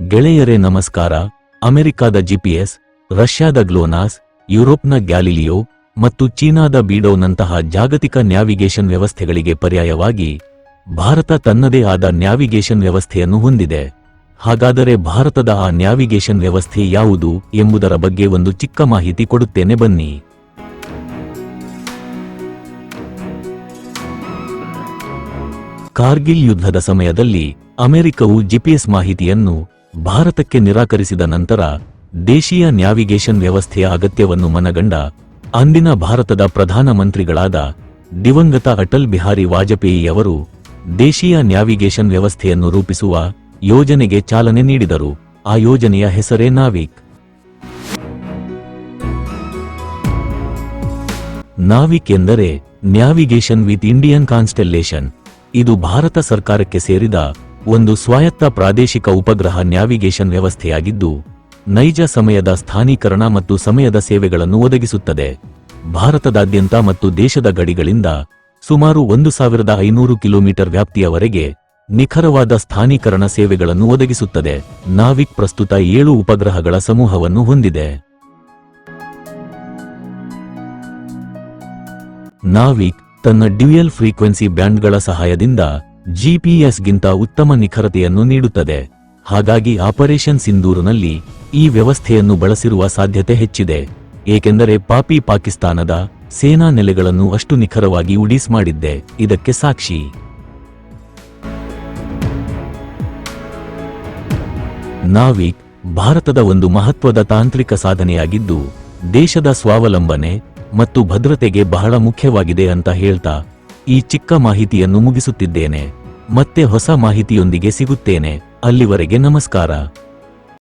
ಗೆಳೆಯರೇ ನಮಸ್ಕಾರ. ಅಮೆರಿಕಾದ ಜಿಪಿಎಸ್, ರಷ್ಯಾದ ಗ್ಲೋನಾಸ್, ಯುರೋಪ್ನ ಗ್ಯಾಲಿಲಿಯೋ ಮತ್ತು ಚೀನಾದ ಬೀಡೋನಂತಹ ಜಾಗತಿಕ ನ್ಯಾವಿಗೇಷನ್ ವ್ಯವಸ್ಥೆಗಳಿಗೆ ಪರ್ಯಾಯವಾಗಿ ಭಾರತ ತನ್ನದೇ ಆದ ನ್ಯಾವಿಗೇಷನ್ ವ್ಯವಸ್ಥೆಯನ್ನು ಹೊಂದಿದೆ. ಹಾಗಾದರೆ ಭಾರತದ ಆ ನ್ಯಾವಿಗೇಷನ್ ವ್ಯವಸ್ಥೆ ಯಾವುದು ಎಂಬುದರ ಬಗ್ಗೆ ಒಂದು ಚಿಕ್ಕ ಮಾಹಿತಿ ಕೊಡುತ್ತೇನೆ ಬನ್ನಿ. ಕಾರ್ಗಿಲ್ ಯುದ್ಧದ ಸಮಯದಲ್ಲಿ ಅಮೆರಿಕವು ಜಿಪಿಎಸ್ ಮಾಹಿತಿಯನ್ನು ಭಾರತಕ್ಕೆ ನಿರಾಕರಿಸಿದ ನಂತರ ದೇಶೀಯ ನ್ಯಾವಿಗೇಷನ್ ವ್ಯವಸ್ಥೆಯ ಅಗತ್ಯವನ್ನು ಮನಗಂಡ ಅಂದಿನ ಭಾರತದ ಪ್ರಧಾನಮಂತ್ರಿಗಳಾದ ದಿವಂಗತ ಅಟಲ್ ಬಿಹಾರಿ ವಾಜಪೇಯಿಯವರು ದೇಶೀಯ ನ್ಯಾವಿಗೇಷನ್ ವ್ಯವಸ್ಥೆಯನ್ನು ರೂಪಿಸುವ ಯೋಜನೆಗೆ ಚಾಲನೆ ನೀಡಿದರು. ಆ ಯೋಜನೆಯ ಹೆಸರೇ ನಾವಿಕ್. ನಾವಿಕ್ ಎಂದರೆ ನ್ಯಾವಿಗೇಷನ್ ವಿತ್ ಇಂಡಿಯನ್ ಕಾನ್ಸ್ಟೆಲ್ಲೇಷನ್. ಇದು ಭಾರತ ಸರ್ಕಾರಕ್ಕೆ ಸೇರಿದ ಒಂದು ಸ್ವಾಯತ್ತ ಪ್ರಾದೇಶಿಕ ಉಪಗ್ರಹ ನ್ಯಾವಿಗೇಷನ್ ವ್ಯವಸ್ಥೆಯಾಗಿದ್ದು, ನೈಜ ಸಮಯದ ಸ್ಥಾನೀಕರಣ ಮತ್ತು ಸಮಯದ ಸೇವೆಗಳನ್ನು ಒದಗಿಸುತ್ತದೆ. ಭಾರತದಾದ್ಯಂತ ಮತ್ತು ದೇಶದ ಗಡಿಗಳಿಂದ ಸುಮಾರು ಒಂದು ಸಾವಿರದ ಐನೂರು ಕಿಲೋಮೀಟರ್ ವ್ಯಾಪ್ತಿಯವರೆಗೆ ನಿಖರವಾದ ಸ್ಥಾನೀಕರಣ ಸೇವೆಗಳನ್ನು ಒದಗಿಸುತ್ತದೆ. ನಾವಿಕ್ ಪ್ರಸ್ತುತ ಏಳು ಉಪಗ್ರಹಗಳ ಸಮೂಹವನ್ನು ಹೊಂದಿದೆ. ನಾವಿಕ್ ತನ್ನ ಡ್ಯುಯಲ್ ಫ್ರೀಕ್ವೆನ್ಸಿ ಬ್ಯಾಂಡ್ಗಳ ಸಹಾಯದಿಂದ ಜಿಪಿಎಸ್ಗಿಂತ ಉತ್ತಮ ನಿಖರತೆಯನ್ನು ನೀಡುತ್ತದೆ. ಹಾಗಾಗಿ ಆಪರೇಷನ್ ಸಿಂಧೂರುನಲ್ಲಿ ಈ ವ್ಯವಸ್ಥೆಯನ್ನು ಬಳಸಿರುವ ಸಾಧ್ಯತೆ ಹೆಚ್ಚಿದೆ. ಏಕೆಂದರೆ ಪಾಪಿ ಪಾಕಿಸ್ತಾನದ ಸೇನಾ ನೆಲೆಗಳನ್ನು ಅಷ್ಟು ನಿಖರವಾಗಿ ಉಡೀಸ್ ಮಾಡಿದ್ದೆ. ಇದಕ್ಕೆ ಸಾಕ್ಷಿ. ನಾವಿಕ್ ಭಾರತದ ಒಂದು ಮಹತ್ವದ ತಾಂತ್ರಿಕ ಸಾಧನೆಯಾಗಿದ್ದು, ದೇಶದ ಸ್ವಾವಲಂಬನೆ ಮತ್ತು ಭದ್ರತೆಗೆ ಬಹಳ ಮುಖ್ಯವಾಗಿದೆ ಅಂತ ಹೇಳ್ತಾ ಈ ಚಿಕ್ಕ ಮಾಹಿತಿಯನ್ನು ಮುಗಿಸುತ್ತಿದ್ದೇನೆ. ಮತ್ತೆ ಹೊಸ ಮಾಹಿತಿಯೊಂದಿಗೆ ಸಿಗುತ್ತೇನೆ. ಅಲ್ಲಿವರೆಗೆ ನಮಸ್ಕಾರ.